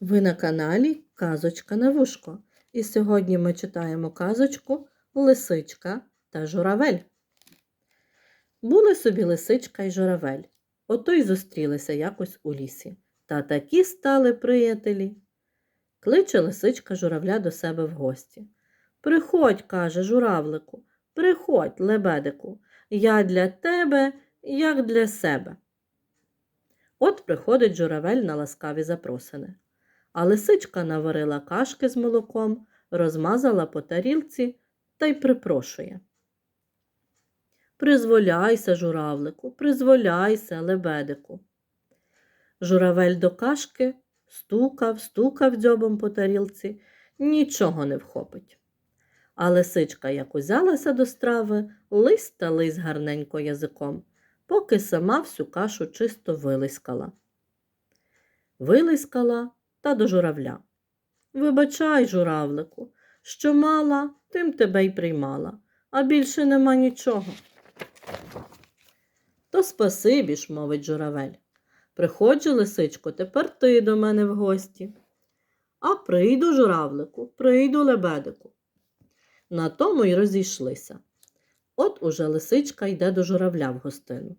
Ви на каналі Казочка на вушко. І сьогодні ми читаємо казочку Лисичка та журавель. Були собі лисичка і журавель. Ото й зустрілися якось у лісі. Та такі стали приятелі. Кличе лисичка журавля до себе в гості. Приходь, каже журавлику, приходь, лебедику, я для тебе, як для себе. От приходить журавель на ласкаві запросини. А лисичка наварила кашки з молоком, розмазала по тарілці та й припрошує. Призволяйся, журавлику, призволяйся, лебедику. Журавель до кашки стукав, стукав дзьобом по тарілці, нічого не вхопить. А лисичка, як узялася до страви, лись та лись гарненько язиком, поки сама всю кашу чисто вилискала. Вилискала та до журавля. Вибачай, журавлику, що мала, тим тебе й приймала, а більше нема нічого. То спасибі ж, мовить журавель. Приходжу, лисичко, тепер ти до мене в гості. А прийду, журавлику, прийду лебедику. На тому й розійшлися. От уже лисичка йде до журавля в гостину.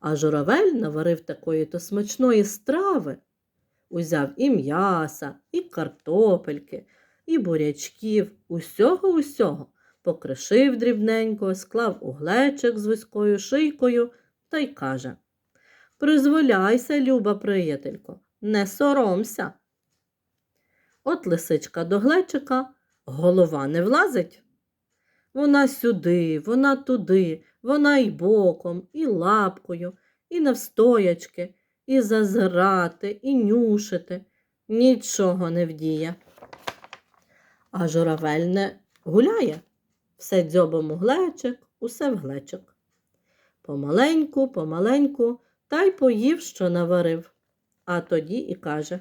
А журавель наварив такої то смачної страви. Узяв і м'яса, і картопельки, і бурячків, усього усього, покришив дрібненько, склав у глечик з вузькою шийкою та й каже Призволяйся, люба приятелько, не соромся. От лисичка до глечика, голова не влазить. Вона сюди, вона туди, вона і боком, і лапкою, і навстоячки, і зазирати, і нюшити. Нічого не вдіє. А журавель не гуляє. Все дзьобом у глечик, усе в глечик. Помаленьку, помаленьку, та й поїв, що наварив. А тоді і каже.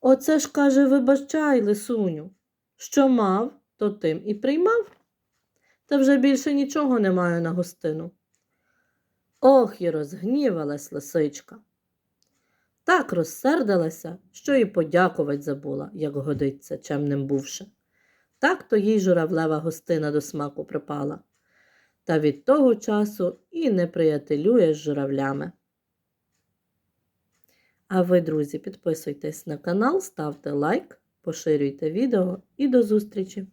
Оце ж, каже, вибачай, лисуню, що мав, то тим і приймав. Та вже більше нічого не маю на гостину. Ох, і розгнівалась лисичка. Так розсердилася, що і подякувати забула, як годиться, чемним бувши. Так то їй журавлева гостина до смаку припала. Та від того часу і не приятелює з журавлями. А ви, друзі, підписуйтесь на канал, ставте лайк, поширюйте відео і до зустрічі!